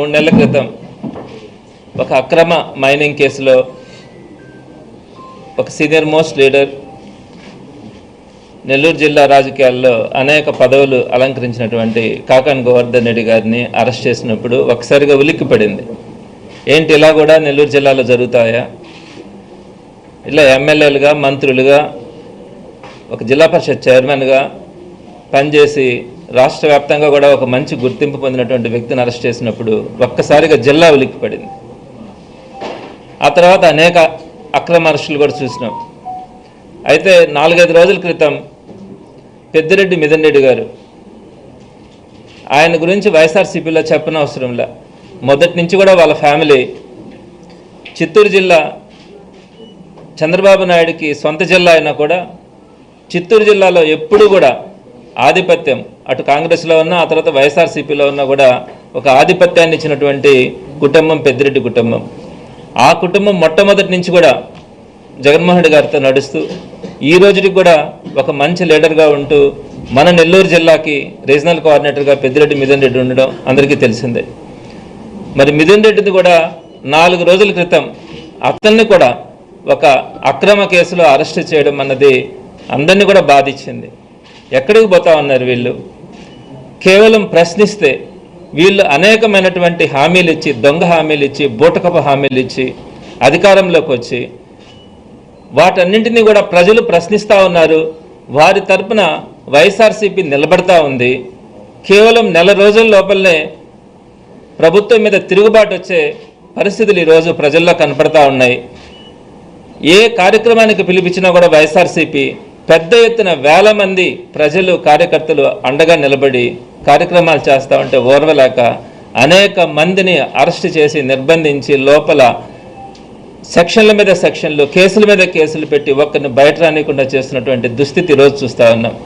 మూడు నెలల క్రితం ఒక అక్రమ మైనింగ్ కేసులో ఒక సీనియర్ మోస్ట్ లీడర్ నెల్లూరు జిల్లా రాజకీయాల్లో అనేక పదవులు అలంకరించినటువంటి కాకాన్ గోవర్ధన్ రెడ్డి గారిని అరెస్ట్ చేసినప్పుడు ఒకసారిగా ఉలిక్కిపడింది. ఏంటి ఇలా కూడా నెల్లూరు జిల్లాలో జరుగుతాయా? ఇలా ఎమ్మెల్యేలుగా మంత్రులుగా ఒక జిల్లా పరిషత్ చైర్మన్గా పనిచేసి రాష్ట్ర వ్యాప్తంగా కూడా ఒక మంచి గుర్తింపు పొందినటువంటి వ్యక్తిని అరెస్ట్ చేసినప్పుడు ఒక్కసారిగా జిల్లా ఉలిక్కిపడింది. ఆ తర్వాత అనేక అక్రమ అరెస్టులు కూడా చూసినాం. అయితే నాలుగైదు రోజుల క్రితం పెద్దిరెడ్డి మిదన్రెడ్డి గారు ఆయన గురించి వైఎస్ఆర్సీపీలో చెప్పనవసరంలా మొదటి నుంచి కూడా వాళ్ళ ఫ్యామిలీ చిత్తూరు జిల్లా చంద్రబాబు నాయుడికి సొంత జిల్లా అయినా కూడా చిత్తూరు జిల్లాలో ఎప్పుడు కూడా ఆధిపత్యం. అటు కాంగ్రెస్లో ఉన్నా ఆ తర్వాత వైఎస్ఆర్సీపీలో ఉన్నా కూడా ఒక ఆధిపత్యాన్ని ఇచ్చినటువంటి కుటుంబం పెద్దిరెడ్డి కుటుంబం. ఆ కుటుంబం మొట్టమొదటి నుంచి కూడా జగన్మోహన్ రెడ్డి గారితో నడుస్తూ ఈ రోజుకి కూడా ఒక మంచి లీడర్గా ఉంటూ మన నెల్లూరు జిల్లాకి రీజనల్ కోఆర్డినేటర్గా పెద్దిరెడ్డి మిథున్ రెడ్డి ఉండడం అందరికీ తెలిసిందే. మరి మిథున్ రెడ్డిది కూడా నాలుగు రోజుల క్రితం అతన్ని కూడా ఒక అక్రమ కేసులో అరెస్ట్ చేయడం అన్నది అందరినీ కూడా బాధించింది. ఎక్కడికి పోతా ఉన్నారు వీళ్ళు? కేవలం ప్రశ్నిస్తే వీళ్ళు అనేకమైనటువంటి హామీలు ఇచ్చి దొంగ హామీలు ఇచ్చి బూటకపు హామీలు ఇచ్చి అధికారంలోకి వచ్చి వాటన్నింటినీ కూడా ప్రజలు ప్రశ్నిస్తూ ఉన్నారు. వారి తరపున వైఎస్ఆర్సీపీ నిలబడతా ఉంది. కేవలం నెల రోజుల లోపలనే ప్రభుత్వం మీద తిరుగుబాటు వచ్చే పరిస్థితులు ఈరోజు ప్రజల్లో కనపడతా ఉన్నాయి. ఏ కార్యక్రమానికి పిలిపించినా కూడా వైఎస్ఆర్సీపీ పెద్ద ఎత్తున వేల మంది ప్రజలు కార్యకర్తలు అండగా నిలబడి కార్యక్రమాలు చేస్తూ ఉంటే ఓర్వలేక అనేక మందిని అరెస్ట్ చేసి నిర్బంధించి లోపల సెక్షన్ల మీద సెక్షన్లు కేసుల మీద కేసులు పెట్టి ఒక్కరిని బయట రానికుండా చేస్తున్నటువంటి దుస్థితి రోజు చూస్తూ ఉన్నాం.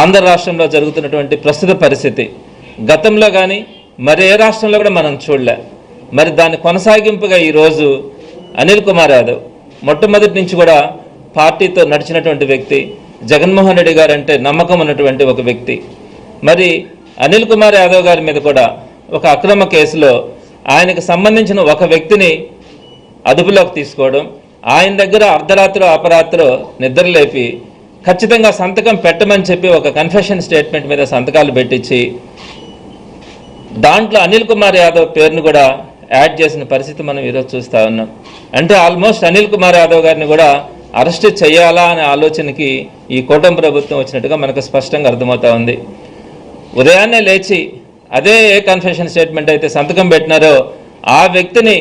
ఆంధ్ర రాష్ట్రంలో జరుగుతున్నటువంటి ప్రస్తుత పరిస్థితి. గతంలో కానీ మరి ఏ రాష్ట్రంలో కూడా మనం చూడలే. మరి దాని కొనసాగింపుగా ఈరోజు అనిల్ కుమార్ యాదవ్ మొట్టమొదటి నుంచి కూడా పార్టీతో నడిచినటువంటి వ్యక్తి జగన్మోహన్ రెడ్డి గారు అంటే నమ్మకం ఉన్నటువంటి ఒక వ్యక్తి. మరి అనిల్ కుమార్ యాదవ్ గారి మీద కూడా ఒక అక్రమ కేసులో ఆయనకు సంబంధించిన ఒక వ్యక్తిని అదుపులోకి తీసుకోవడం ఆయన దగ్గర అర్ధరాత్రి అపరాత్రి నిద్రలేపి ఖచ్చితంగా సంతకం పెట్టమని చెప్పి ఒక కన్ఫెషన్ స్టేట్మెంట్ మీద సంతకాలు పెట్టించి దాంట్లో అనిల్ కుమార్ యాదవ్ పేరును కూడా యాడ్ చేసిన పరిస్థితి మనం ఈరోజు చూస్తూ ఉన్నాం. అంటే ఆల్మోస్ట్ అనిల్ కుమార్ యాదవ్ గారిని కూడా అరెస్ట్ చేయాలా అనే ఆలోచనకి ఈ కూటమి ప్రభుత్వం వచ్చినట్టుగా మనకు స్పష్టంగా అర్థమవుతా ఉంది. ఉదయాన్నే లేచి అదే ఏ కన్ఫెషన్ స్టేట్మెంట్ అయితే సంతకం పెట్టినారో ఆ వ్యక్తిని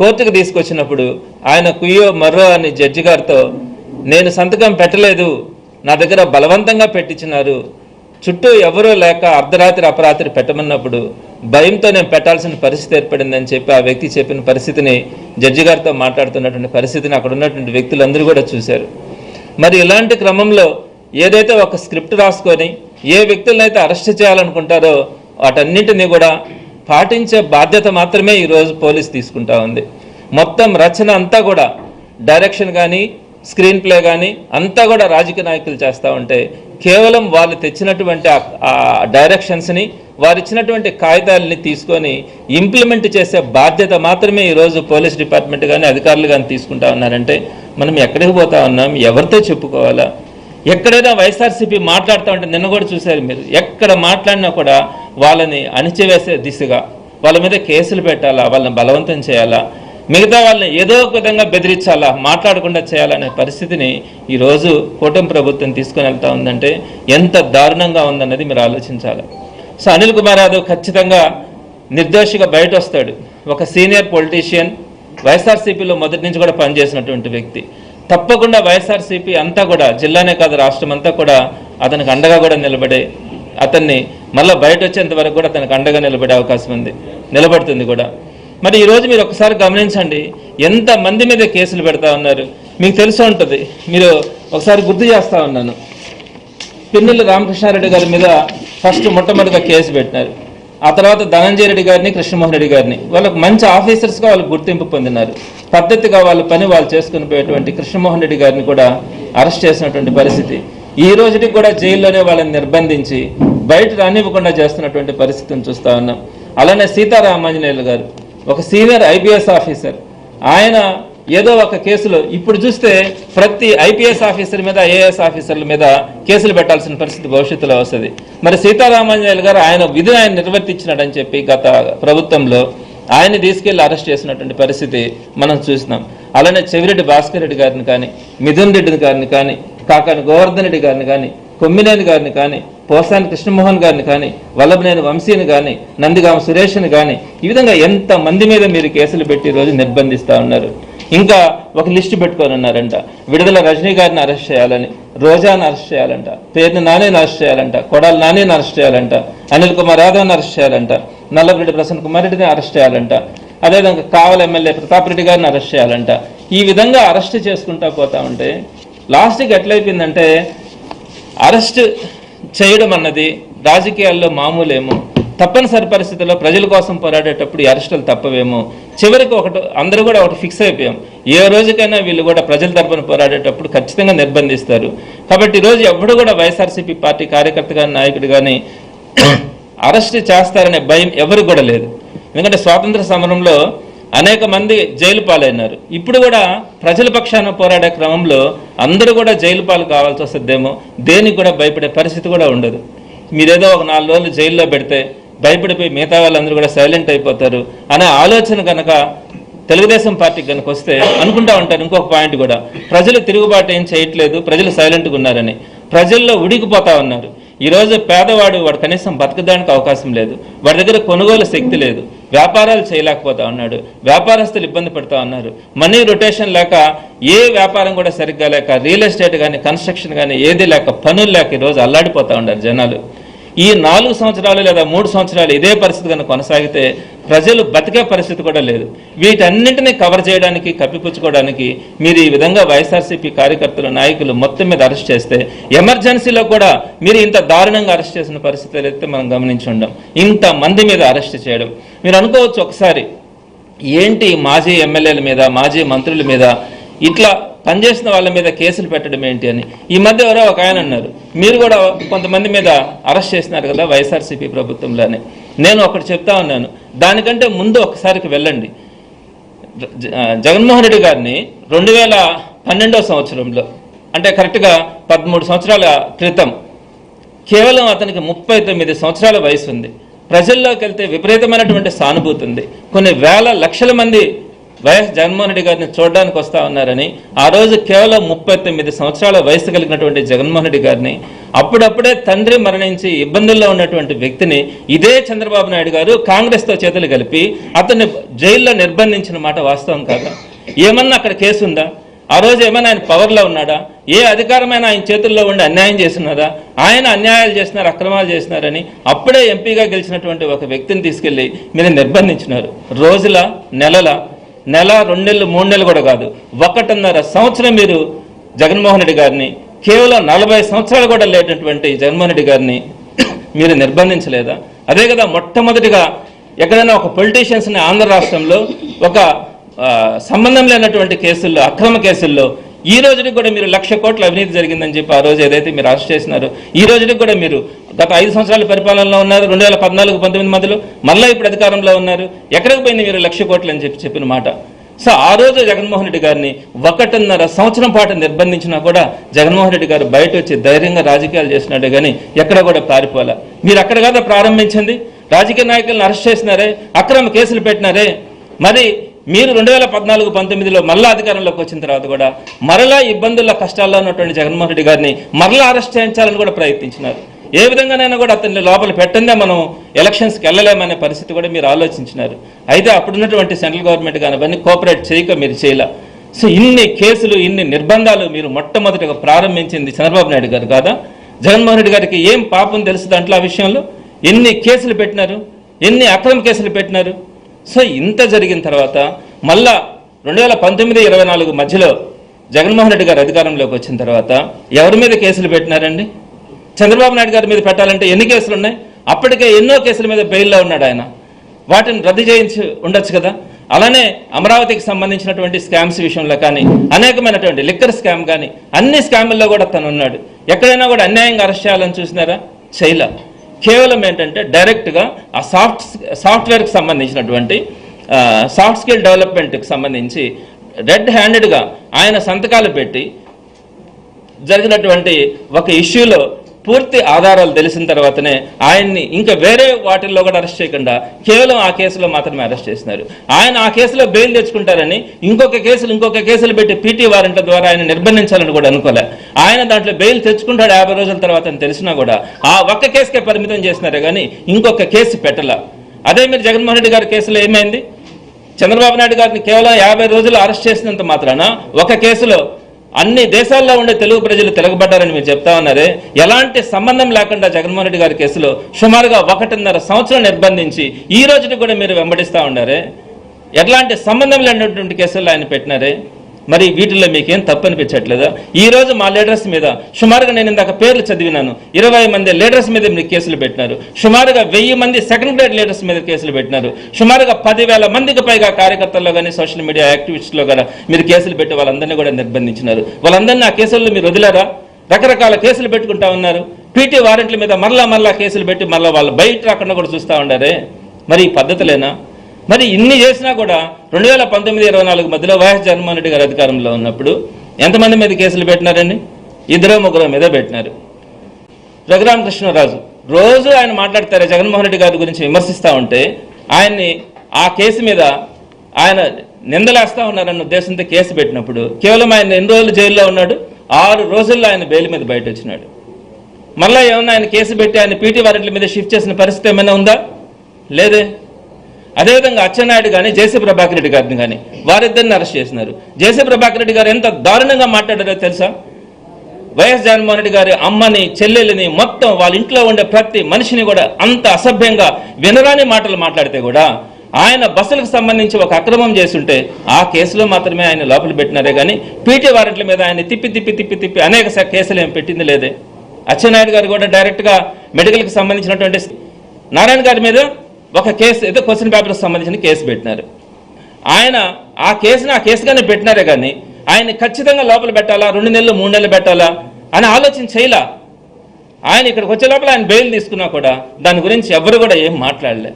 కోర్టుకు తీసుకొచ్చినప్పుడు ఆయన కుయ్యో మర్రో అని జడ్జి గారితో నేను సంతకం పెట్టలేదు. నా దగ్గర బలవంతంగా పెట్టించినారు. చుట్టూ ఎవరూ లేక అర్ధరాత్రి అపరాత్రి పెట్టమన్నప్పుడు భయంతో నేను పెట్టాల్సిన పరిస్థితి ఏర్పడిందని చెప్పి ఆ వ్యక్తి చెప్పిన పరిస్థితిని జడ్జి గారితో మాట్లాడుతున్నటువంటి పరిస్థితిని అక్కడ ఉన్నటువంటి వ్యక్తులందరూ కూడా చూశారు. మరి ఇలాంటి క్రమంలో ఏదైతే ఒక స్క్రిప్ట్ రాసుకొని ఏ వ్యక్తులనైతే అరెస్ట్ చేయాలనుకుంటారో వాటన్నింటినీ కూడా పాటించే బాధ్యత మాత్రమే ఈరోజు పోలీస్ తీసుకుంటా ఉంది. మొత్తం రచన అంతా కూడా డైరెక్షన్ కానీ స్క్రీన్ ప్లే కానీ అంతా కూడా రాజకీయ నాయకులు చేస్తూ ఉంటే కేవలం వాళ్ళు తెచ్చినటువంటి ఆ- ఆ డైరెక్షన్స్ని వారు ఇచ్చినటువంటి కాగితాలని తీసుకొని ఇంప్లిమెంట్ చేసే బాధ్యత మాత్రమే ఈరోజు పోలీస్ డిపార్ట్మెంట్ కానీ అధికారులు కానీ తీసుకుంటా ఉన్నారంటే మనం ఎక్కడికి పోతా ఉన్నాం? ఎవరితో చెప్పుకోవాలా? ఎక్కడైనా వైఎస్ఆర్సీపీ మాట్లాడుతూ ఉంటే నిన్న కూడా చూశారు మీరు. ఎక్కడ మాట్లాడినా కూడా వాళ్ళని అణిచివేసే దిశగా వాళ్ళ మీద కేసులు పెట్టాలా? వాళ్ళని బలవంతం చేయాలా? మిగతా వాళ్ళని ఏదో ఒక విధంగా బెదిరించాలా? మాట్లాడకుండా చేయాలనే పరిస్థితిని ఈరోజు కూటమి ప్రభుత్వం తీసుకుని వెళ్తా ఉందంటే ఎంత దారుణంగా ఉందన్నది మీరు ఆలోచించాలి. సో అనిల్ కుమార్ యాదవ్ ఖచ్చితంగా నిర్దోషిగా బయట వస్తాడు ఒక సీనియర్ పొలిటీషియన్ వైఎస్ఆర్సీపీలో మొదటి నుంచి కూడా పనిచేసినటువంటి వ్యక్తి. తప్పకుండా వైఎస్ఆర్సీపీ అంతా కూడా జిల్లానే కాదు రాష్ట్రం అంతా కూడా అతనికి అండగా కూడా నిలబడే అతన్ని మళ్ళీ బయట వచ్చేంత వరకు కూడా అతనికి అండగా నిలబడే అవకాశం ఉంది నిలబడుతుంది కూడా. మరి ఈరోజు మీరు ఒకసారి గమనించండి ఎంత మంది మీద కేసులు పెడతా ఉన్నారు. మీకు తెలిసి ఉంటుంది మీరు ఒకసారి గుర్తు చేస్తా ఉన్నాను. పిన్నెల్లి రామకృష్ణారెడ్డి గారి మీద ఫస్ట్ మొట్టమొదటిగా కేసు పెట్టినారు. ఆ తర్వాత ధనంజయ రెడ్డి గారిని కృష్ణమోహన్ రెడ్డి గారిని వాళ్ళకు మంచి ఆఫీసర్స్గా వాళ్ళు గుర్తింపు పొందినారు. పద్ధతిగా వాళ్ళ పని వాళ్ళు చేసుకుని పోయేటువంటి కృష్ణమోహన్ రెడ్డి గారిని కూడా అరెస్ట్ చేసినటువంటి పరిస్థితి. ఈ రోజుకి కూడా జైల్లోనే వాళ్ళని నిర్బంధించి బయట రానివ్వకుండా చేస్తున్నటువంటి పరిస్థితిని చూస్తా ఉన్నాం. అలానే సీతారామాంజనేయులు గారు ఒక సీనియర్ ఐపీఎస్ ఆఫీసర్. ఆయన ఏదో ఒక కేసులో ఇప్పుడు చూస్తే ప్రతి ఐపీఎస్ ఆఫీసర్ మీద ఐఏఎస్ ఆఫీసర్ల మీద కేసులు పెట్టాల్సిన పరిస్థితి భవిష్యత్తులో వస్తుంది. మరి సీతారామాంజనేయులు గారు ఆయన విధి ఆయన నిర్వర్తించినాడని చెప్పి గత ప్రభుత్వంలో ఆయన్ని తీసుకెళ్ళి అరెస్ట్ చేసినటువంటి పరిస్థితి మనం చూసినాం. అలానే చెవిరెడ్డి భాస్కర్ రెడ్డి గారిని కానీ మిథున్ రెడ్డి గారిని కానీ కాకాని గోవర్ధన్ రెడ్డి గారిని కానీ కొమ్మినేని గారిని కానీ పోసాని కృష్ణమోహన్ గారిని కానీ వల్లభనేని వంశీని కానీ నందిగామ సురేష్ని కానీ ఈ విధంగా ఎంత మంది మీద మీరు కేసులు పెట్టి రోజు నిర్బంధిస్తా ఉన్నారు? ఇంకా ఒక లిస్టు పెట్టుకొని ఉన్నారంట. విడుదల రజనీ గారిని అరెస్ట్ చేయాలని రోజాను అరెస్ట్ చేయాలంట పేరుని నానేని అరెస్ట్ చేయాలంట కొడాలి నానేని అరెస్ట్ చేయాలంట అనిల్ కుమార్ యాదవ్ని అరెస్ట్ చేయాలంట నల్లబరెడ్డి ప్రసన్న కుమార్ రెడ్డిని అరెస్ట్ చేయాలంట అదేవిధంగా కావల ఎమ్మెల్యే ప్రతాప్ రెడ్డి గారిని అరెస్ట్ చేయాలంట. ఈ విధంగా అరెస్ట్ చేసుకుంటా పోతా ఉంటే లాస్ట్కి ఎట్లయిపోయిందంటే అరెస్ట్ చేయడం అన్నది రాజకీయాల్లో మామూలేమో. తప్పనిసరి పరిస్థితుల్లో ప్రజల కోసం పోరాడేటప్పుడు ఈ అరెస్టులు తప్పవేమో. చివరికి ఒకటి అందరూ కూడా ఒకటి ఫిక్స్ అయిపోయాం. ఏ రోజుకైనా వీళ్ళు కూడా ప్రజల తరపున పోరాడేటప్పుడు ఖచ్చితంగా నిర్బంధిస్తారు. కాబట్టి ఈరోజు ఎవడు కూడా వైఎస్ఆర్సీపీ పార్టీ కార్యకర్త కానీ నాయకుడు కానీ అరెస్ట్ చేస్తారనే భయం ఎవరికి కూడా లేదు. ఎందుకంటే స్వాతంత్ర సమరంలో అనేక మంది జైలు పాలైనారు. ఇప్పుడు కూడా ప్రజల పక్షాన పోరాడే క్రమంలో అందరూ కూడా జైలు పాలు కావాల్సి వస్తుందేమో దేనికి కూడా భయపడే పరిస్థితి కూడా ఉండదు. మీరేదో ఒక నాలుగు రోజులు జైల్లో పెడితే భయపడిపోయి మిగతా వాళ్ళందరూ కూడా సైలెంట్ అయిపోతారు అనే ఆలోచన కనుక తెలుగుదేశం పార్టీకి కనుక వస్తే అనుకుంటా ఉంటారు ఇంకొక పాయింట్ కూడా. ప్రజలు తిరుగుబాటు ఏం చేయట్లేదు ప్రజలు సైలెంట్గా ఉన్నారని. ప్రజల్లో ఉడికిపోతా ఉన్నారు. ఈరోజు పేదవాడు వాడు కనీసం బతకడానికి అవకాశం లేదు. వాడి దగ్గర కొనుగోలు శక్తి లేదు. వ్యాపారాలు చేయలేకపోతా ఉన్నాడు. వ్యాపారస్తులు ఇబ్బంది పడుతూ ఉన్నారు. మనీ రొటేషన్ లేక ఏ వ్యాపారం కూడా సరిగ్గా లేక రియల్ ఎస్టేట్ కానీ కన్స్ట్రక్షన్ కానీ ఏది లేక పనులు లేక ఈరోజు అల్లాడిపోతూ ఉన్నారు జనాలు. ఈ నాలుగు సంవత్సరాలు లేదా మూడు సంవత్సరాలు ఇదే పరిస్థితి కనుక కొనసాగితే ప్రజలు బతికే పరిస్థితి కూడా లేదు. వీటన్నింటినీ కవర్ చేయడానికి కప్పిపుచ్చుకోవడానికి మీరు ఈ విధంగా వైఎస్ఆర్సీపీ కార్యకర్తలు నాయకులు మొత్తం మీద అరెస్ట్ చేస్తే ఎమర్జెన్సీలో కూడా మీరు ఇంత దారుణంగా అరెస్ట్ చేసిన పరిస్థితులు అయితే మనం గమనించి ఉండం ఇంత మంది మీద అరెస్ట్ చేయడం. మీరు అనుకోవచ్చు ఒకసారి ఏంటి మాజీ ఎమ్మెల్యేల మీద మాజీ మంత్రుల మీద ఇట్లా పనిచేసిన వాళ్ళ మీద కేసులు పెట్టడం ఏంటి అని? ఈ మధ్య ఎవరో ఒక ఆయన అన్నారు. మీరు కూడా కొంతమంది మీద అరెస్ట్ చేసినారు కదా వైఎస్ఆర్సీపీ ప్రభుత్వంలోనే. నేను ఒకటి చెప్తా ఉన్నాను. దానికంటే ముందు ఒకసారికి వెళ్ళండి. జగన్మోహన్ రెడ్డి గారిని రెండు వేల పన్నెండో సంవత్సరంలో అంటే కరెక్ట్గా పదమూడు సంవత్సరాల క్రితం కేవలం అతనికి ముప్పై తొమ్మిది సంవత్సరాల వయసు ఉంది. ప్రజల్లోకి వెళ్తే విపరీతమైనటువంటి సానుభూతి ఉంది. కొన్ని వేల లక్షల మంది వైఎస్ జగన్మోహన్ రెడ్డి గారిని చూడడానికి వస్తా ఉన్నారని ఆ రోజు కేవలం ముప్పై తొమ్మిది సంవత్సరాల వయసు కలిగినటువంటి జగన్మోహన్ రెడ్డి గారిని అప్పుడప్పుడే తండ్రి మరణించి ఇబ్బందుల్లో ఉన్నటువంటి వ్యక్తిని ఇదే చంద్రబాబు నాయుడు గారు కాంగ్రెస్తో చేతులు కలిపి అతన్ని జైల్లో నిర్బంధించిన మాట వాస్తవం కాదా? ఏమన్నా అక్కడ కేసు ఉందా? ఆ రోజు ఏమైనా ఆయన పవర్లో ఉన్నాడా? ఏ అధికారమైన ఆయన చేతుల్లో ఉండి అన్యాయం చేస్తున్నారా? ఆయన అన్యాయాలు చేస్తున్నారు అక్రమాలు చేస్తున్నారని అప్పుడే ఎంపీగా గెలిచినటువంటి ఒక వ్యక్తిని తీసుకెళ్ళి మీరు నిర్బంధించినారు. రోజుల నెలల నెల రెండు నెలలు మూడు నెలలు కూడా కాదు ఒకటిన్నర సంవత్సరం మీరు జగన్మోహన్ రెడ్డి గారిని కేవలం నలభై సంవత్సరాలు కూడా లేనటువంటి జగన్మోహన్ రెడ్డి గారిని మీరు నిర్బంధించలేదా? అదే కదా మొట్టమొదటిగా ఎక్కడైనా ఒక పొలిటీషియన్స్ని ఆంధ్ర రాష్ట్రంలో ఒక ఆ, సంబంధం లేనటువంటి కేసుల్లో అక్రమ కేసుల్లో ఈ రోజుకి కూడా మీరు లక్ష కోట్ల అవినీతి జరిగిందని చెప్పి ఆ రోజు ఏదైతే మీరు అరెస్ట్ చేసినారో ఈ రోజుకి కూడా మీరు గత ఐదు సంవత్సరాల పరిపాలనలో ఉన్నారు రెండు వేల పద్నాలుగు పంతొమ్మిది మధ్యలో మళ్ళీ ఇప్పుడు అధికారంలో ఉన్నారు. ఎక్కడికి పోయింది మీరు లక్ష కోట్లు అని చెప్పి చెప్పిన మాట? సో ఆ రోజు జగన్మోహన్ రెడ్డి గారిని ఒకటిన్నర సంవత్సరం పాటు నిర్బంధించినా కూడా జగన్మోహన్ రెడ్డి గారు బయట వచ్చి ధైర్యంగా రాజకీయాలు చేసినాడే కానీ ఎక్కడ కూడా పారిపోలే. మీరు అక్కడ కదా ప్రారంభించింది. రాజకీయ నాయకులను అరెస్ట్ చేసినారే అక్రమ కేసులు పెట్టినారే. మరి మీరు రెండు వేల పద్నాలుగు పంతొమ్మిదిలో మరలా అధికారంలోకి వచ్చిన తర్వాత కూడా మరలా ఇబ్బందుల కష్టాల్లో ఉన్నటువంటి జగన్మోహన్ రెడ్డి గారిని మరలా అరెస్ట్ చేయించాలని కూడా ప్రయత్నించినారు. ఏ విధంగానైనా కూడా అతన్ని లోపల పెట్టందే మనం ఎలక్షన్స్కి వెళ్ళలేమనే పరిస్థితి కూడా మీరు ఆలోచించినారు. అయితే అప్పుడున్నటువంటి సెంట్రల్ గవర్నమెంట్ కానీ అవన్నీ కోఆపరేట్ చేయక మీరు చేయలే. సో ఇన్ని కేసులు ఇన్ని నిర్బంధాలు మీరు మొట్టమొదటిగా ప్రారంభించింది చంద్రబాబు నాయుడు గారు కాదా? జగన్మోహన్ రెడ్డి గారికి ఏం పాపం తెలుసు దాంట్లో ఆ విషయంలో? ఎన్ని కేసులు పెట్టినారు? ఎన్ని అక్రమ కేసులు పెట్టినారు? సో ఇంత జరిగిన తర్వాత మళ్ళా రెండు వేల పంతొమ్మిది ఇరవై నాలుగు మధ్యలో జగన్మోహన్ రెడ్డి గారు అధికారంలోకి వచ్చిన తర్వాత ఎవరి మీద కేసులు పెట్టినారండి? చంద్రబాబు నాయుడు గారి మీద పెట్టాలంటే ఎన్ని కేసులు ఉన్నాయి? అప్పటికే ఎన్నో కేసుల మీద బెయిల్లో ఉన్నాడు ఆయన. వాటిని రద్దు చేయించి ఉండొచ్చు కదా? అలానే అమరావతికి సంబంధించినటువంటి స్కామ్స్ విషయంలో కానీ అనేకమైనటువంటి లిక్కర్ స్కామ్ కానీ అన్ని స్కాముల్లో కూడా తను ఉన్నాడు ఎక్కడైనా కూడా అన్యాయంగా అరెస్ట్ చేయాలని చూసినారా? చైలా కేవలం ఏంటంటే డైరెక్ట్గా ఆ సాఫ్ట్ సాఫ్ట్వేర్కి సంబంధించినటువంటి సాఫ్ట్ స్కిల్ డెవలప్మెంట్కి సంబంధించి రెడ్ హ్యాండెడ్గా ఆయన సంతకాలు పెట్టి జరిగినటువంటి ఒక ఇష్యూలో పూర్తి ఆధారాలు తెలిసిన తర్వాతనే ఆయన్ని ఇంకా వేరే వాటిల్లో కూడా అరెస్ట్ చేయకుండా కేవలం ఆ కేసులో మాత్రమే అరెస్ట్ చేసినారు. ఆయన ఆ కేసులో బెయిల్ తెచ్చుకుంటారని ఇంకొక కేసులు ఇంకొక కేసులు పెట్టి పీటీ వారెంట్ల ద్వారా ఆయన నిర్బంధించాలని కూడా అనుకోలే. ఆయన దాంట్లో బెయిల్ తెచ్చుకుంటాడు యాభై రోజుల తర్వాత అని తెలిసినా కూడా ఆ ఒక్క కేసుకే పరిమితం చేసినారే కానీ ఇంకొక కేసు పెట్టల. అదే మీరు జగన్మోహన్ రెడ్డి గారి కేసులో ఏమైంది? చంద్రబాబు నాయుడు గారిని కేవలం యాభై రోజులు అరెస్ట్ చేసినంత మాత్రాన? ఒక కేసులో అన్ని దేశాల్లో ఉండే తెలుగు ప్రజలు తిరగబడ్డారని మీరు చెప్తా ఉన్నారే. ఎలాంటి సంబంధం లేకుండా జగన్మోహన్ రెడ్డి గారి కేసులో సుమారుగా ఒకటిన్నర సంవత్సరం నిర్బంధించి ఈ రోజున కూడా మీరు వెంబడిస్తా ఉన్నారే ఎలాంటి సంబంధం లేనటువంటి కేసుల్లో ఆయన పెట్టినారే? మరి వీటిల్లో మీకేం తప్పు అనిపించట్లేదా ఈ రోజు మా లీడర్స్ మీద సుమారుగా నేను ఇందాక పేర్లు చదివినాను. ఇరవై మంది లీడర్స్ మీద మీరు కేసులు పెట్టినారు. సుమారుగా వెయ్యి మంది సెకండ్ గ్రేడ్ లీడర్స్ మీద కేసులు పెట్టినారు. సుమారుగా పదివేల మందికి పైగా కార్యకర్తల్లో కానీ సోషల్ మీడియా యాక్టివిస్టులో కూడా మీరు కేసులు పెట్టి వాళ్ళందరినీ కూడా నిర్బంధించినారు. వాళ్ళందరినీ ఆ కేసుల్లో మీరు వదిలారా? రకరకాల కేసులు పెట్టుకుంటా ఉన్నారు. పీటీ వారెంట్ల మీద మరలా మరలా కేసులు పెట్టి మళ్ళీ వాళ్ళు బయట రాకుండా కూడా చూస్తూ ఉండారే? మరి ఈ పద్ధతులేనా? మరి ఇన్ని చేసినా కూడా రెండు వేల పంతొమ్మిది ఇరవై నాలుగు మధ్యలో వైఎస్ జగన్మోహన్ రెడ్డి గారు అధికారంలో ఉన్నప్పుడు ఎంతమంది మీద కేసులు పెట్టినారండి? ఇద్దరు ముగ్గురు మీద పెట్టినారు. రఘురామకృష్ణరాజు రోజు ఆయన మాట్లాడతారు జగన్మోహన్ రెడ్డి గారి గురించి విమర్శిస్తూ ఉంటే ఆయన్ని ఆ కేసు మీద ఆయన నిందలేస్తా ఉన్నారన్న ఉద్దేశంతో కేసు పెట్టినప్పుడు కేవలం ఆయన ఎన్ని రోజులు జైల్లో ఉన్నాడు? ఆరు రోజుల్లో ఆయన బెయిల్ మీద బయట వచ్చినాడు మళ్ళీ ఏమన్నా ఆయన కేసు పెట్టి ఆయన పీటీ వారెంట్ల మీద షిఫ్ట్ చేసిన పరిస్థితి ఏమైనా ఉందా? లేదే. అదేవిధంగా అచ్చెన్నాయుడు కానీ జేసీ ప్రభాకర్ రెడ్డి గారిని కానీ వారిద్దరిని అరెస్ట్ చేసినారు. జేసీ ప్రభాకర్ రెడ్డి గారు ఎంత దారుణంగా మాట్లాడారో తెలుసా? వైఎస్ జగన్మోహన్ రెడ్డి గారి అమ్మని చెల్లెలిని మొత్తం వాళ్ళ ఇంట్లో ఉండే ప్రతి మనిషిని కూడా అంత అసభ్యంగా వినరాని మాటలు మాట్లాడితే కూడా ఆయన బస్సులకు సంబంధించి ఒక అక్రమం చేస్తుంటే ఆ కేసులో మాత్రమే ఆయన లోపల పెట్టినారే కానీ పీటీ వారెంట్ల మీద ఆయన తిప్పి తిప్పి తిప్పి తిప్పి అనేక కేసులు ఏం పెట్టింది లేదే. అచ్చెన్నాయుడు గారు కూడా డైరెక్ట్గా మెడికల్కి సంబంధించినటువంటి నారాయణ గారి మీద ఒక కేసు ఏదో క్వశ్చన్ పేపర్కి సంబంధించిన కేసు పెట్టినారు. ఆయన ఆ కేసుని ఆ కేసుగానే పెట్టినారే కానీ ఆయన ఖచ్చితంగా లోపల పెట్టాలా? రెండు నెలలు మూడు నెలలు పెట్టాలా? అని ఆలోచన చేయలా. ఆయన ఇక్కడికి వచ్చే లోపల ఆయన బెయిల్ తీసుకున్నా కూడా దాని గురించి ఎవరు కూడా ఏం మాట్లాడలే.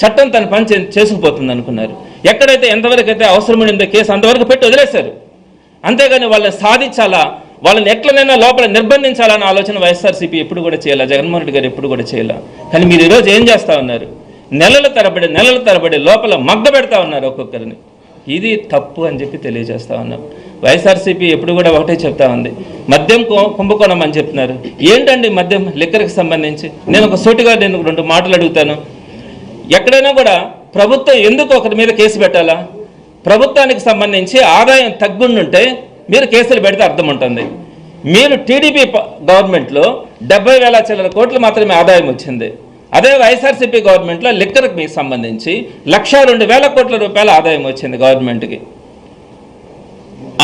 చట్టం తన పని చేసుకుపోతుంది అనుకున్నారు. ఎక్కడైతే ఎంతవరకు అయితే అవసరమైందో కేసు అంతవరకు పెట్టి వదిలేశారు. అంతేగాని వాళ్ళని సాధించాలా? వాళ్ళని ఎట్లనైనా లోపల నిర్బంధించాలన్న ఆలోచన వైఎస్ఆర్సీపీ ఎప్పుడు కూడా చేయాల? జగన్మోహన్ రెడ్డి గారు ఎప్పుడు కూడా చేయాల? కానీ మీరు ఈరోజు ఏం చేస్తా ఉన్నారు? నెలల తరబడి నెలల తరబడి లోపల మగ్గ పెడతా ఉన్నారు ఒక్కొక్కరిని. ఇది తప్పు అని చెప్పి తెలియజేస్తా ఉన్నాం. వైఎస్ఆర్సీపీ ఎప్పుడు కూడా ఒకటే చెప్తా ఉంది. మద్యం కు- కుంభకోణం అని చెప్తున్నారు. ఏంటండి మద్యం? లిక్కర్కి సంబంధించి. నేను ఒక సూటిగా నేను రెండు మాటలు అడుగుతాను. ఎక్కడైనా కూడా ప్రభుత్వం ఎందుకు ఒకరి మీద కేసు పెట్టాలా? ప్రభుత్వానికి సంబంధించి ఆదాయం తగ్గుండుంటే మీరు కేసులు పెడితే అర్థం ఉంటుంది మీరు టీడీపీ గవర్నమెంట్లో డెబ్బై వేల చిల్లర కోట్లు మాత్రమే ఆదాయం వచ్చింది. అదే వైఎస్ఆర్సీపీ గవర్నమెంట్లో లిక్కర్కి మీకు సంబంధించి లక్ష రెండు వేల కోట్ల రూపాయల ఆదాయం వచ్చింది గవర్నమెంట్కి.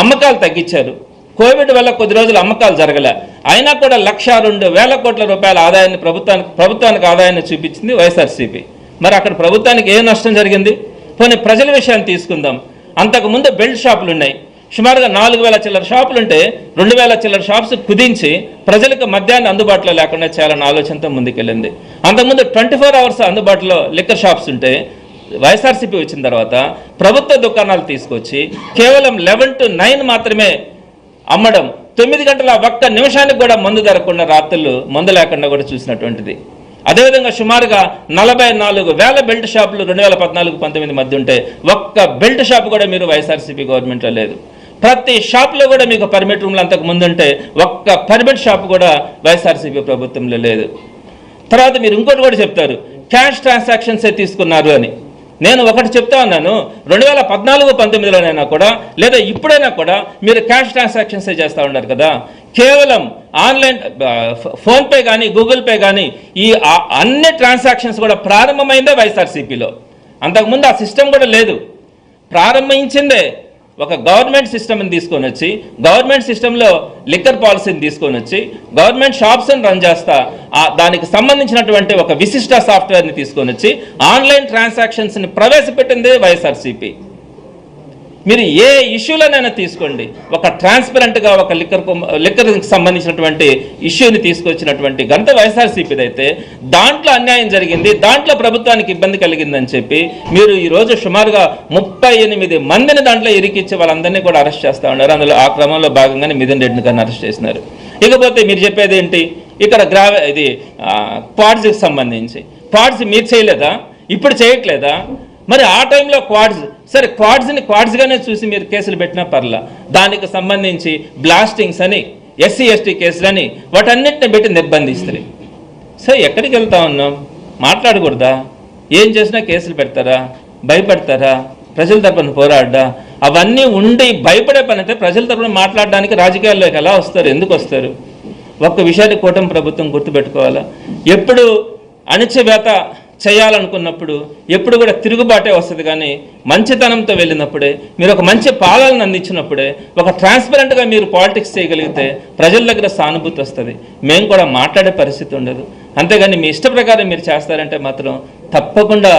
అమ్మకాలు తగ్గించారు. కోవిడ్ వల్ల కొద్ది రోజులు అమ్మకాలు జరగలే. అయినా కూడా లక్ష రెండు వేల కోట్ల రూపాయల ఆదాయాన్ని ప్రభుత్వానికి ప్రభుత్వానికి ఆదాయాన్ని చూపించింది వైఎస్ఆర్సీపీ. మరి అక్కడ ప్రభుత్వానికి ఏ నష్టం జరిగింది? పోనీ ప్రజల విషయాన్ని తీసుకుందాం. అంతకుముందు బెల్ట్ షాపులు ఉన్నాయి సుమారుగా నాలుగు వేల చిల్లర షాపులు ఉంటే రెండు వేల చిల్లర షాప్స్ కుదించి ప్రజలకు మద్యాన్ని అందుబాటులో లేకుండా చేయాలన్న ఆలోచనతో ముందుకెళ్ళింది. అంతకుముందు ట్వంటీ ఫోర్ అవర్స్ అందుబాటులో లిక్కర్ షాప్స్ ఉంటే వైఎస్ఆర్సీపీ వచ్చిన తర్వాత ప్రభుత్వ దుకాణాలు తీసుకొచ్చి కేవలం లెవెన్ టు నైన్ మాత్రమే అమ్మడం తొమ్మిది గంటల ఒక్క నిమిషానికి కూడా మందు దొరకకుండా రాత్రులు మందు లేకుండా కూడా చూసినటువంటిది. అదేవిధంగా సుమారుగా నలభై నాలుగు వేల బెల్ట్ షాపులు రెండు వేల పద్నాలుగు పంతొమ్మిది మధ్య ఉంటే ఒక్క బెల్ట్ షాప్ కూడా మీరు వైఎస్ఆర్సీపీ గవర్నమెంట్లో లేదు. ప్రతి షాప్లో కూడా మీకు పర్మిట్ రూమ్లు అంతకు ముందు ఉంటే ఒక్క పర్మిట్ షాప్ కూడా వైఎస్ఆర్సీపీ ప్రభుత్వంలో లేదు. తర్వాత మీరు ఇంకోటి కూడా చెప్తారు క్యాష్ ట్రాన్సాక్షన్సే తీసుకున్నారు అని. నేను ఒకటి చెప్తా ఉన్నాను రెండు వేల పద్నాలుగు పంతొమ్మిదిలోనైనా కూడా లేదా ఇప్పుడైనా కూడా మీరు క్యాష్ ట్రాన్సాక్షన్సే చేస్తూ ఉన్నారు కదా. కేవలం ఆన్లైన్ ఫోన్పే కానీ గూగుల్ పే కానీ ఈ అన్ని ట్రాన్సాక్షన్స్ కూడా ప్రారంభమైందే వైఎస్ఆర్సీపీలో. అంతకుముందు ఆ సిస్టమ్ కూడా లేదు. ప్రారంభించిందే ఒక గవర్నమెంట్ సిస్టమ్ని తీసుకొని వచ్చి గవర్నమెంట్ సిస్టంలో లిక్కర్ పాలసీని తీసుకొని వచ్చి గవర్నమెంట్ షాప్స్ని రన్ చేస్తా ఆ దానికి సంబంధించినటువంటి ఒక విశిష్ట సాఫ్ట్వేర్ని తీసుకొని వచ్చి ఆన్లైన్ ట్రాన్సాక్షన్స్ని ప్రవేశపెట్టింది వైఎస్ఆర్సీపీ. మీరు ఏ ఇష్యూలోనైనా తీసుకోండి. ఒక ట్రాన్స్పరెంట్గా ఒక లిక్కర్ లిక్కర్కి సంబంధించినటువంటి ఇష్యూని తీసుకొచ్చినటువంటి గంత వైఎస్ఆర్సీపీది అయితే దాంట్లో అన్యాయం జరిగింది దాంట్లో ప్రభుత్వానికి ఇబ్బంది కలిగిందని చెప్పి మీరు ఈరోజు సుమారుగా ముప్పై ఎనిమిది మందిని దాంట్లో ఇరికిచ్చి వాళ్ళందరినీ కూడా అరెస్ట్ చేస్తూ ఉన్నారు. అందులో ఆ క్రమంలో భాగంగానే మిథున్ రెడ్డిని కానీ అరెస్ట్ చేసినారు. ఇకపోతే మీరు చెప్పేది ఏంటి? ఇక్కడ గ్రావ ఇది పాడ్స్కి సంబంధించి. పాడ్స్ మీరు చేయలేదా? ఇప్పుడు చేయట్లేదా? మరి ఆ టైంలో క్వాడ్స్ సరే క్వాడ్స్ని క్వాడ్స్గానే చూసి మీరు కేసులు పెట్టినా పర్లా. దానికి సంబంధించి బ్లాస్టింగ్స్ అని ఎస్సీ ఎస్టీ కేసులని వాటన్నిటిని పెట్టి నిర్బంధిస్తారు సో ఎక్కడికి వెళ్తా ఉన్నాం? మాట్లాడకూడదా? ఏం చేసినా కేసులు పెడతారా? భయపడతారా? ప్రజల తరపున పోరాడ్డా అవన్నీ ఉండి భయపడే పని అయితే ప్రజల తరపున మాట్లాడడానికి రాజకీయాల్లోకి ఎలా వస్తారు? ఎందుకు వస్తారు? ఒక్క విషయాన్ని కూటమి ప్రభుత్వం గుర్తుపెట్టుకోవాలా? ఎప్పుడు అణచివేత చేయాలనుకున్నప్పుడు ఎప్పుడు కూడా తిరుగుబాటే వస్తుంది కానీ మంచితనంతో వెళ్ళినప్పుడే మీరు ఒక మంచి పాలనను అందించినప్పుడే ఒక ట్రాన్స్పరెంట్గా మీరు పాలిటిక్స్ చేయగలిగితే ప్రజల దగ్గర సానుభూతి వస్తుంది. మేము కూడా మాట్లాడే పరిస్థితి ఉండదు. అంతేగాని మీ ఇష్ట ప్రకారం మీరు చేస్తారంటే మాత్రం తప్పకుండా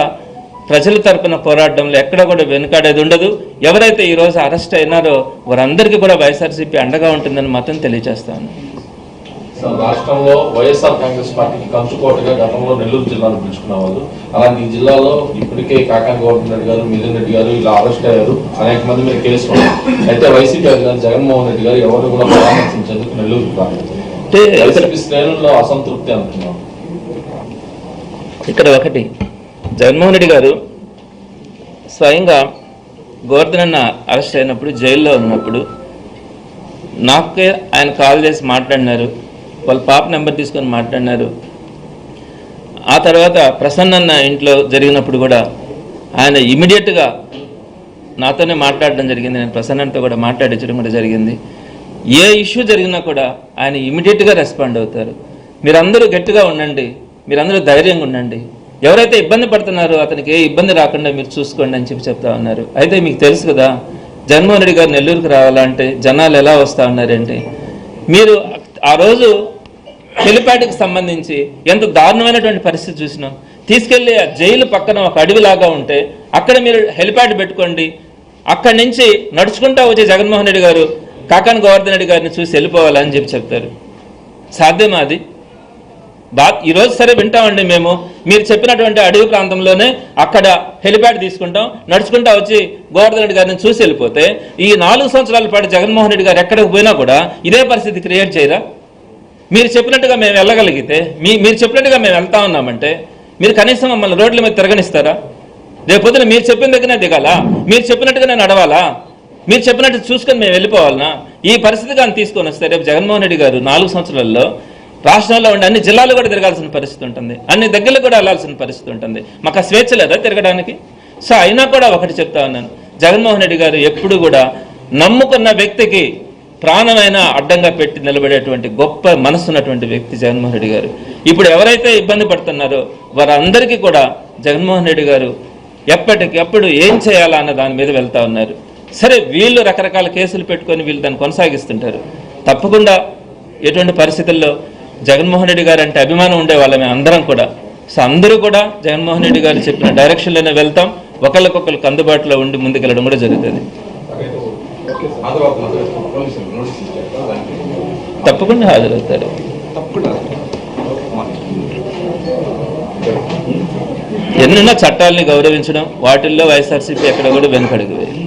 ప్రజల తరపున పోరాటంలో ఎక్కడ కూడా వెనుకాడేది ఉండదు. ఎవరైతే ఈరోజు అరెస్ట్ అయినారో వారందరికీ కూడా వైఎస్ఆర్సీపీ అండగా ఉంటుందని మాత్రం తెలియజేస్తాను. రాష్ట్రంలో వైఎస్ఆర్ కాంగ్రెస్ పార్టీకి కంచుకోటగా గతంలో నెల్లూరు జిల్లాను పిలుచుకున్న వాళ్ళు. అలాంటి ఈ జిల్లాలో ఇప్పటికే కాకాని గోవర్ధన్ రెడ్డి గారు మిథున్ రెడ్డి గారు ఇలా అరెస్ట్ అయ్యారు. అనేక మంది మీద కేసులు ఉన్నాయి. అయితే వైసీపీ అధికారి జగన్మోహన్ రెడ్డి గారు ఎవరు కూడా పరామర్శించేందుకు నెల్లూరు రాలేదు వైసీపీ శ్రేణుల్లో అసంతృప్తి అంటున్నాం. ఇక్కడ ఒకటి. జగన్మోహన్ రెడ్డి గారు స్వయంగా గోవర్ధన్ అన్న అరెస్ట్ అయినప్పుడు జైల్లో ఉన్నప్పుడు నాకే ఆయన కాల్ చేసి మాట్లాడినారు. వాళ్ళ పాప నెంబర్ తీసుకొని మాట్లాడినారు. ఆ తర్వాత ప్రసన్నన్న ఇంట్లో జరిగినప్పుడు కూడా ఆయన ఇమీడియట్గా నాతోనే మాట్లాడడం జరిగింది. నేను ప్రసన్నతో కూడా మాట్లాడించడం కూడా జరిగింది. ఏ ఇష్యూ జరిగినా కూడా ఆయన ఇమీడియట్గా రెస్పాండ్ అవుతారు. మీరందరూ గట్టిగా ఉండండి. మీరందరూ ధైర్యంగా ఉండండి. ఎవరైతే ఇబ్బంది పడుతున్నారో అతనికి ఏ ఇబ్బంది రాకుండా మీరు చూసుకోండి అని చెప్పి చెప్తా ఉన్నారు. అయితే మీకు తెలుసు కదా జగన్మోహన్ రెడ్డి గారు నెల్లూరుకు రావాలంటే జనాలు ఎలా వస్తూ ఉన్నారంటే మీరు ఆ రోజు హెలిప్యాడ్కి సంబంధించి ఎంత దారుణమైనటువంటి పరిస్థితి చూసినాం? తీసుకెళ్ళి ఆ జైలు పక్కన ఒక అడవిలాగా ఉంటే అక్కడ మీరు హెలిప్యాడ్ పెట్టుకోండి. అక్కడి నుంచి నడుచుకుంటా వచ్చే జగన్మోహన్ రెడ్డి గారు కాకాని గోవర్ధన్ రెడ్డి గారిని చూసి వెళ్ళిపోవాలని చెప్పి చెప్తారు. సాధ్యమా అది? బా ఈరోజు సరే వింటామండి మేము. మీరు చెప్పినటువంటి అడవి ప్రాంతంలోనే అక్కడ హెలిప్యాడ్ తీసుకుంటాం. నడుచుకుంటా వచ్చి గోవర్ధన్ రెడ్డి గారిని చూసి వెళ్ళిపోతే ఈ నాలుగు సంవత్సరాల పాటు జగన్మోహన్ రెడ్డి గారు ఎక్కడికి పోయినా కూడా ఇదే పరిస్థితి క్రియేట్ చేయరా? మీరు చెప్పినట్టుగా మేము వెళ్ళగలిగితే మీ మీరు చెప్పినట్టుగా మేము వెళ్తా ఉన్నామంటే మీరు కనీసం మమ్మల్ని రోడ్ల మీద తిరగనిస్తారా? రేపొద్దున మీరు చెప్పిన దగ్గరనే దిగాల? మీరు చెప్పినట్టుగానే నడవాలా? మీరు చెప్పినట్టు చూసుకొని మేము వెళ్ళిపోవాలనా? ఈ పరిస్థితి కానీ తీసుకొని వస్తే రేపు జగన్మోహన్ రెడ్డి గారు నాలుగు సంవత్సరాల్లో రాష్ట్రంలో ఉండే అన్ని జిల్లాలు కూడా తిరగాల్సిన పరిస్థితి ఉంటుంది. అన్ని దగ్గరలు కూడా వెళ్ళాల్సిన పరిస్థితి ఉంటుంది. మాకు స్వేచ్ఛ లేదా తిరగడానికి? సో అయినా కూడా ఒకటి చెప్తా ఉన్నాను. జగన్మోహన్ రెడ్డి గారు ఎప్పుడు కూడా నమ్ముకున్న వ్యక్తికి ప్రాణమైన అడ్డంగా పెట్టి నిలబడేటువంటి గొప్ప మనసు ఉన్నటువంటి వ్యక్తి జగన్మోహన్ రెడ్డి గారు. ఇప్పుడు ఎవరైతే ఇబ్బంది పడుతున్నారో వారందరికీ కూడా జగన్మోహన్ రెడ్డి గారు ఎప్పటికెప్పుడు ఏం చేయాలా అన్న దాని మీద వెళ్తా ఉన్నారు. సరే వీళ్ళు రకరకాల కేసులు పెట్టుకొని వీళ్ళు దాన్ని కొనసాగిస్తుంటారు. తప్పకుండా ఎటువంటి పరిస్థితుల్లో జగన్మోహన్ రెడ్డి గారు అంటే అభిమానం ఉండే వాళ్ళమే అందరం కూడా. సో అందరూ కూడా జగన్మోహన్ రెడ్డి గారు చెప్పిన డైరెక్షన్లోనే వెళ్తాం. ఒకళ్ళకొకళ్ళకి అందుబాటులో ఉండి ముందుకెళ్ళడం కూడా జరుగుతుంది. తప్పకుండా హాజరవుతారు. ఎన్నున్న చట్టాలని గౌరవించడం వాటిల్లో వైఎస్ఆర్సీపీ ఎక్కడ కూడా వెనుకడుగు వేయాలి